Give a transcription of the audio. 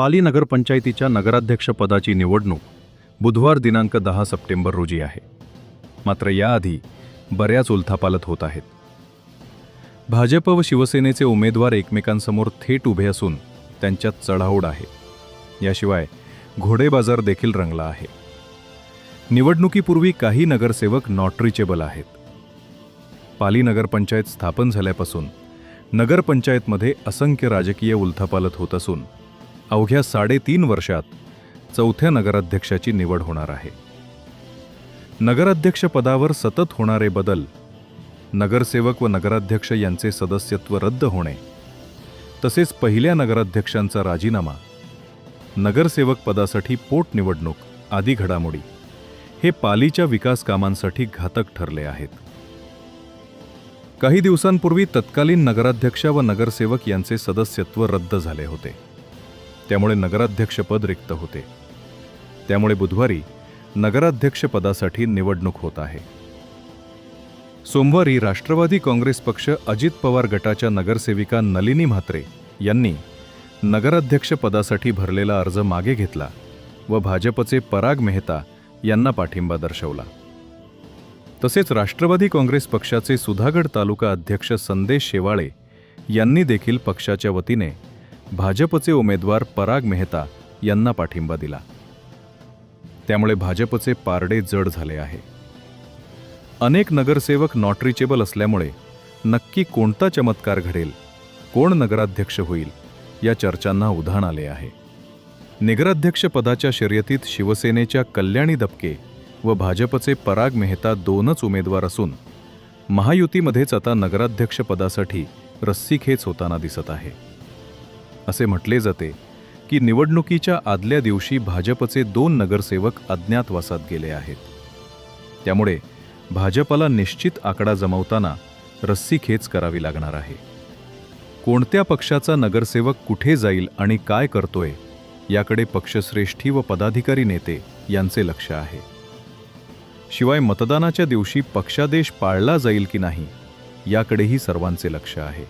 पाली नगरपंचायतीच्या नगराध्यक्षपदाची निवडणूक बुधवार दिनांक दहा सप्टेंबर रोजी आहे. मात्र याआधी बऱ्याच उलथापालत होत आहेत. भाजप व शिवसेनेचे उमेदवार एकमेकांसमोर थेट उभे असून त्यांच्यात चढाओढ आहे. याशिवाय घोडेबाजार देखील रंगला आहे. निवडणुकीपूर्वी काही नगरसेवक नॉट रिचेबल आहेत. पाली नगरपंचायत स्थापन झाल्यापासून नगरपंचायतमध्ये असंख्य राजकीय उलथापालत होत असून अवघ्या साडेतीन वर्षात चौथ्या नगराध्यक्षाची निवड होणार आहे. नगराध्यक्षपदावर सतत होणारे बदल नगरसेवक व नगराध्यक्ष यांचे सदस्यत्व रद्द होणे तसेच पहिल्या नगराध्यक्षांचा राजीनामा नगरसेवक पदासाठी पोटनिवडणूक आदी घडामोडी हे पालीच्या विकास कामांसाठी घातक ठरले आहेत. काही दिवसांपूर्वी तत्कालीन नगराध्यक्ष व नगरसेवक यांचे सदस्यत्व रद्द झाले होते. त्यामुळे नगराध्यक्षपद रिक्त होते. त्यामुळे बुधवारी नगराध्यक्षपदासाठी निवडणूक होत आहे. सोमवारी राष्ट्रवादी काँग्रेस पक्ष अजित पवार गटाच्या नगरसेविका नलिनी म्हात्रे यांनी नगराध्यक्षपदासाठी भरलेला अर्ज मागे घेतला व भाजपचे पराग मेहता यांना पाठिंबा दर्शवला. तसेच राष्ट्रवादी काँग्रेस पक्षाचे सुधागड तालुका अध्यक्ष संदेश शेवाळे यांनी देखील पक्षाच्या वतीने भाजपचे उमेदवार पराग मेहता यांना पाठिंबा दिला. त्यामुळे भाजपचे पारडे जड झाले आहे. अनेक नगरसेवक नॉट रिचेबल असल्यामुळे नक्की कोणता चमत्कार घडेल कोण नगराध्यक्ष होईल या चर्चांना उधाण आले आहे. नगराध्यक्षपदाच्या शर्यतीत शिवसेनेच्या कल्याणी दबके व भाजपचे पराग मेहता दोनच उमेदवार असून महायुतीमध्येच आता नगराध्यक्षपदासाठी रस्सीखेच होताना दिसत आहे. असे म्हटले जाते की निवडणुकीच्या आदल्या दिवशी भाजपचे दोन नगरसेवक अज्ञातवासात गेले आहेत. त्यामुळे भाजपला निश्चित आकडा जमवताना रस्सीखेच करावी लागणार आहे. कोणत्या पक्षाचा नगरसेवक कुठे जाईल आणि काय करतोय याकडे पक्षश्रेष्ठी व पदाधिकारी नेते यांचे लक्ष आहे. शिवाय मतदानाच्या दिवशी पक्षादेश पाळला जाईल की नाही याकडेही सर्वांचे लक्ष आहे.